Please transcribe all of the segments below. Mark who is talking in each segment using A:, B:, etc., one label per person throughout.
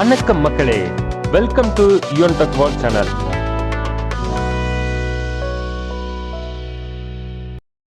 A: வணக்கம் மக்களே. Welcome to Yuvan tech world channel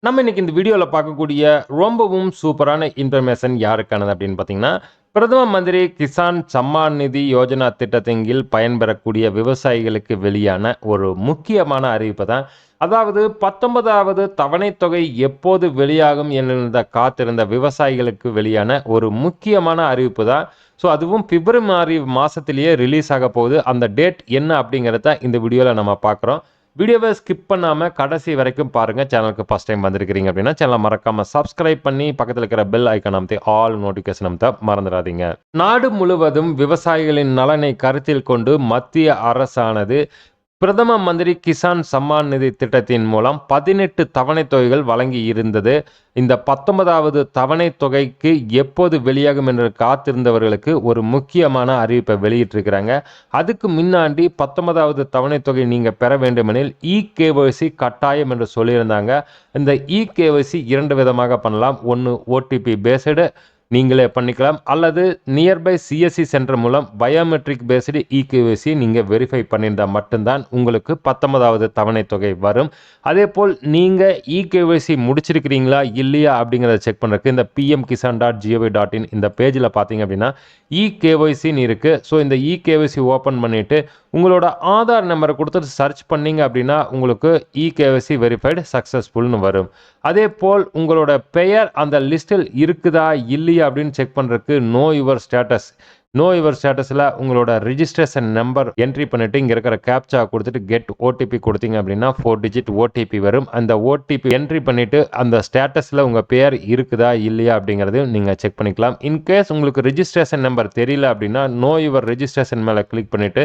A: நம்ம இன்னைக்கு இந்த வீடியோவில் பார்க்கக்கூடிய ரொம்பவும் சூப்பரான இன்ஃபர்மேஷன் யாருக்கானது அப்படின்னு பார்த்தீங்கன்னா பிரதம மந்திரி கிசான் சம்மான் நிதி யோஜனா திட்டத்தின் கீழ் பயன்பெறக்கூடிய விவசாயிகளுக்கு வெளியான ஒரு முக்கியமான அறிவிப்பு தான். அதாவது பத்தொன்பதாவது தவணைத் தொகை எப்போது வெளியாகும் என்ற காத்திருந்த விவசாயிகளுக்கு வெளியான ஒரு முக்கியமான அறிவிப்பு தான். ஸோ அதுவும் பிப்ரவரி மாதத்திலேயே ரிலீஸ் ஆக போகுது. அந்த டேட் என்ன அப்படிங்கிறத இந்த வீடியோவில் நம்ம பார்க்குறோம். வீடியோவை ஸ்கிப் பண்ணாமல் கடைசி வரைக்கும் பாருங்கள் சேனலுக்கு ஃபஸ்ட் டைம் வந்திருக்கிறீங்க அப்படின்னா சேனலை மறக்காமல் சப்ஸ்கிரைப் பண்ணி பக்கத்தில் இருக்கிற பெல் ஐக்கன் அமைத்து ஆல் நோட்டிஃபிகேஷன் அமைத்த மறந்துடாதீங்க. நாடு முழுவதும் விவசாயிகளின் நலனை கருத்தில் கொண்டு மத்திய அரசானது பிரதம மந்திரி கிசான் சம்மான் நிதி திட்டத்தின் மூலம் பதினெட்டு தவணைத் தொகைகள் வழங்கி இருந்தது. இந்த பத்தொன்பதாவது தவணைத் தொகைக்கு எப்போது வெளியாகும் என்று காத்திருந்தவர்களுக்கு ஒரு முக்கியமான அறிவிப்பை வெளியிட்டிருக்கிறாங்க. அதுக்கு முன்னாடி பத்தொன்பதாவது தவணைத் தொகை நீங்கள் பெற வேண்டுமெனில் இ கேஒய்சி கட்டாயம் என்று சொல்லியிருந்தாங்க. இந்த இ கேஒய்சி இரண்டு விதமாக பண்ணலாம். ஒன்று ஓடிபி பேஸ்டு நீங்களே பண்ணிக்கலாம். அல்லது நியர்பை சிஎஸ்சி சென்டர் மூலம் பயோமெட்ரிக் பேஸ்டு இகேஒசி நீங்கள் வெரிஃபை பண்ணியிருந்தால் மட்டும்தான் உங்களுக்கு பத்தொன்பதாவது தவணைத் தொகை வரும். அதே போல் நீங்கள் இகேஒசி முடிச்சிருக்கிறீங்களா இல்லையா அப்படிங்கிறத செக் பண்ணுறதுக்கு இந்த PM Kisan dot gov dot in இந்த பேஜில் பார்த்தீங்க அப்படின்னா இகேஒய்சின்னு இருக்குது ஸோ இந்த இகேஒய்சி ஓப்பன் பண்ணிவிட்டு உங்களோட ஆதார் நம்பரை கொடுத்துட்டு சர்ச் பண்ணீங்க அப்படின்னா உங்களுக்கு இகேஒசி வெரிஃபைடு சக்ஸஸ்ஃபுல்னு வரும். அதே போல் உங்களோட பெயர் அந்த லிஸ்ட்டில் இருக்குதா இல்லை இல்லையா அப்படின்னு செக் பண்ணுறதுக்கு know your status know your ஸ்டேட்டஸில் உங்களோட ரிஜிஸ்ட்ரேஷன் நம்பர் என்ட்ரி பண்ணிவிட்டு இங்கே இருக்கிற கேப்சா கொடுத்துட்டு கெட் ஓடிபி கொடுத்தீங்க அப்படின்னா ஃபோர் டிஜிட் ஓடிபி வரும். அந்த ஓடிபி என்ட்ரி பண்ணிவிட்டு அந்த ஸ்டேட்டஸில் உங்கள் பேர் இருக்குதா இல்லையா அப்படிங்கிறது நீங்கள் செக் பண்ணிக்கலாம். இன்கேஸ் உங்களுக்கு ரிஜிஸ்ட்ரேஷன் நம்பர் தெரியல அப்படின்னா நோ யுவர் ரிஜிஸ்ட்ரேஷன் மேலே கிளிக் பண்ணிவிட்டு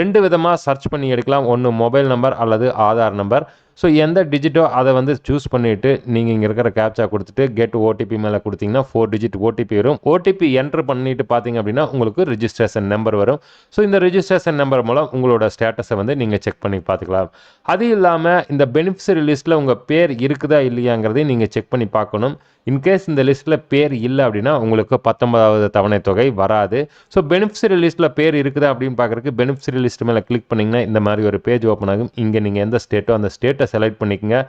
A: ரெண்டு விதமாக சர்ச் பண்ணி எடுக்கலாம். ஒன்று மொபைல் நம்பர் அல்லது ஆதார் நம்பர் ஸோ எந்த டிஜிட்டோ அதை வந்து சூஸ் பண்ணிவிட்டு நீங்கள் இங்கே இருக்கிற கேப்சா கொடுத்துட்டு கெட் ஓடிபி மேலே கொடுத்தீங்கன்னா ஃபோர் டிஜிட் ஓடிபி வரும். ஓடிபி என்ட்ரு பண்ணிட்டு பார்த்தீங்க அப்படின்னா உங்களுக்கு ரிஜிஸ்ட்ரேஷன் நம்பர் வரும். ஸோ இந்த ரிஜிஸ்ட்ரேஷன் நம்பர் மூலம் உங்களோட ஸ்டேட்டஸை வந்து நீங்கள் செக் பண்ணி பார்த்துக்கலாம். அது இல்லாமல் இந்த பெனிஃபிஷரி லிஸ்ட்டில் உங்கள் பேர் இருக்குதா இல்லையாங்கிறதையும் நீங்கள் செக் பண்ணி பார்க்கணும். இன்கேஸ் இந்த லிஸ்ட்டில் பேர் இல்லை அப்படின்னா உங்களுக்கு பத்தொன்பதாவது தவணை தொகை வராது. ஸோ பெனிஃபிஷரி லிஸ்ட்டில் பேர் இருக்குதா அப்படின்னு பார்க்குறதுக்கு பெனிஃபிஷரி லிஸ்ட் மேலே கிளிக் பண்ணிங்கன்னா இந்த மாதிரி ஒரு பேஜ் ஓப்பன் ஆகும். இங்கே நீங்கள் எந்த ஸ்டேட்டோ அந்த ஸ்டேட்டை செலக்ட் பண்ணிக்கோங்க.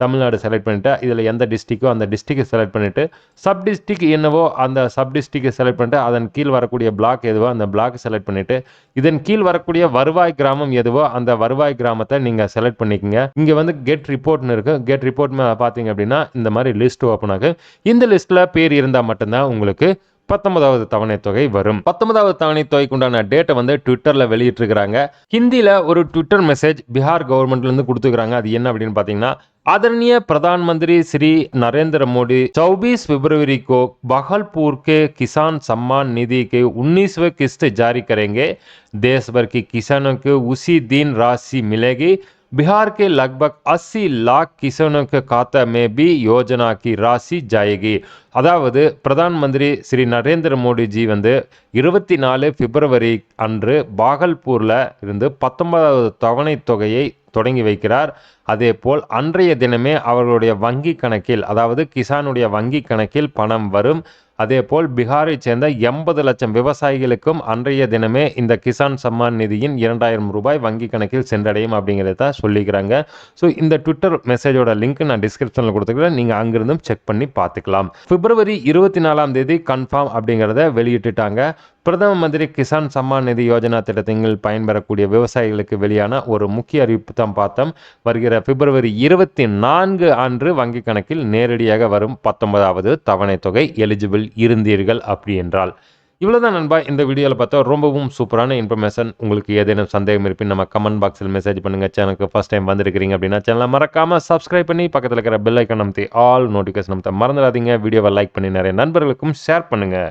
A: தமிழ்நாடு செலக்ட் பண்ணிவிட்டு இதில் எந்த டிஸ்ட்ரிக்கோ அந்த டிஸ்ட்ரிக்கை செலக்ட் பண்ணிவிட்டு சப் டிஸ்ட்ரிக் என்னவோ அந்த சப் டிஸ்ட்ரிக்கை செலக்ட் பண்ணிட்டு அதன் கீழ் வரக்கூடிய பிளாக் எதுவோ அந்த பிளாக் செலக்ட் பண்ணிவிட்டு இதன் கீழ் வரக்கூடிய வருவாய் கிராமம் எதுவோ அந்த வருவாய் கிராமத்தை நீங்கள் செலக்ட் பண்ணிக்கோங்க. இங்கே வந்து கெட் ரிப்போர்ட்னு இருக்குது கெட் ரிப்போர்ட் பார்த்தீங்க அப்படின்னா இந்த மாதிரி லிஸ்ட் ஓப்பன் ஆகும் இந்த லிஸ்ட்டில் பேர் இருந்தால் மட்டும்தான் உங்களுக்கு பத்தொன்பதாவது தவணை தொகை வரும் பத்தொன்பதாவது தவணை தொகைக்கு உண்டான டேட்டை வந்து ட்விட்டர்ல வெளியிட்டிருக்கிறாங்க ஹிந்தியில ஒரு ட்விட்டர் மெசேஜ் பீகார் கவர்மெண்ட்ல இருந்து கொடுத்துருக்காங்க அது என்ன அப்படின்னு பாத்தீங்கன்னா आदरणीय प्रधानमंत्री श्री नरेंद्र मोदी 24 फरवरी को बहालपुर के किसान सम्मान निधि के 19वें किस्त जारी करेंगे देश भर के किसानों को उसी दिन राशि मिलेगी बिहार के लगभग 80 लाख किसानों के खाता में भी योजना की राशि जाएगी அதாவது பிரதான் மந்திரி ஸ்ரீ நரேந்திர மோடிஜி வந்து இருபத்தி நாலு பிப்ரவரி அன்று பாகல்பூரில் இருந்து பத்தொன்பதாவது தவணை தொகையை தொடங்கி வைக்கிறார் அதே போல் அன்றைய தினமே அவர்களுடைய வங்கி கணக்கில் அதாவது கிசானுடைய வங்கி கணக்கில் பணம் வரும் அதேபோல் பீகாரை சேர்ந்த எண்பது லட்சம் விவசாயிகளுக்கும் அன்றைய தினமே இந்த கிசான் சம்மான் நிதியின் இரண்டாயிரம் ரூபாய் வங்கி கணக்கில் சென்றடையும் அப்படிங்கிறத சொல்லிக்கிறாங்க. ஸோ இந்த ட்விட்டர் மெசேஜோட லிங்க் நான் டிஸ்கிரிப்ஷனில் கொடுத்துக்கிறேன் நீங்கள் அங்கிருந்தும் செக் பண்ணி பார்த்துக்கலாம். பிப்ரவரி இருபத்தி நாலாம் தேதி கன்ஃபார்ம் அப்படிங்கிறத வெளியிட்டுட்டாங்க. பிரதம மந்திரி கிசான் சம்மான் நிதி யோஜனா திட்டத்தில் பயன்பெறக்கூடிய விவசாயிகளுக்கு வெளியான ஒரு முக்கிய அறிவிப்பு தான் பார்த்தோம். வருகிற பிப்ரவரி இருபத்தி நான்கு அன்று வங்கி கணக்கில் நேரடியாக வரும் பத்தொன்பதாவது தவணை தொகை எலிஜிபிள் இருந்தீர்கள் அப்படி என்றால். இவ்வளோதான் நண்பா இந்த வீடியோவில் பார்த்தா ரொம்பவும் சூப்பரான இன்ஃபர்மேஷன் உங்களுக்கு ஏதேனும் சந்தேகம் இருப்பின் நம்ம கமெண்ட் பாக்ஸில் மெசேஜ் பண்ணுங்கள் சேனலுக்கு ஃபஸ்ட் டைம் வந்திருக்கிறீங்க அப்படின்னா சேனலை மறக்காமல் சப்ஸ்கிரைப் பண்ணி பக்கத்தில் இருக்கிற பெல் ஐக்கன் நமத்தி ஆல் நோட்டிஃபிகேஷன் நமத்த மறந்துடாதீங்க. வீடியோவை லைக் பண்ணி நிறைய நண்பர்களுக்கும் ஷேர் பண்ணுங்கள்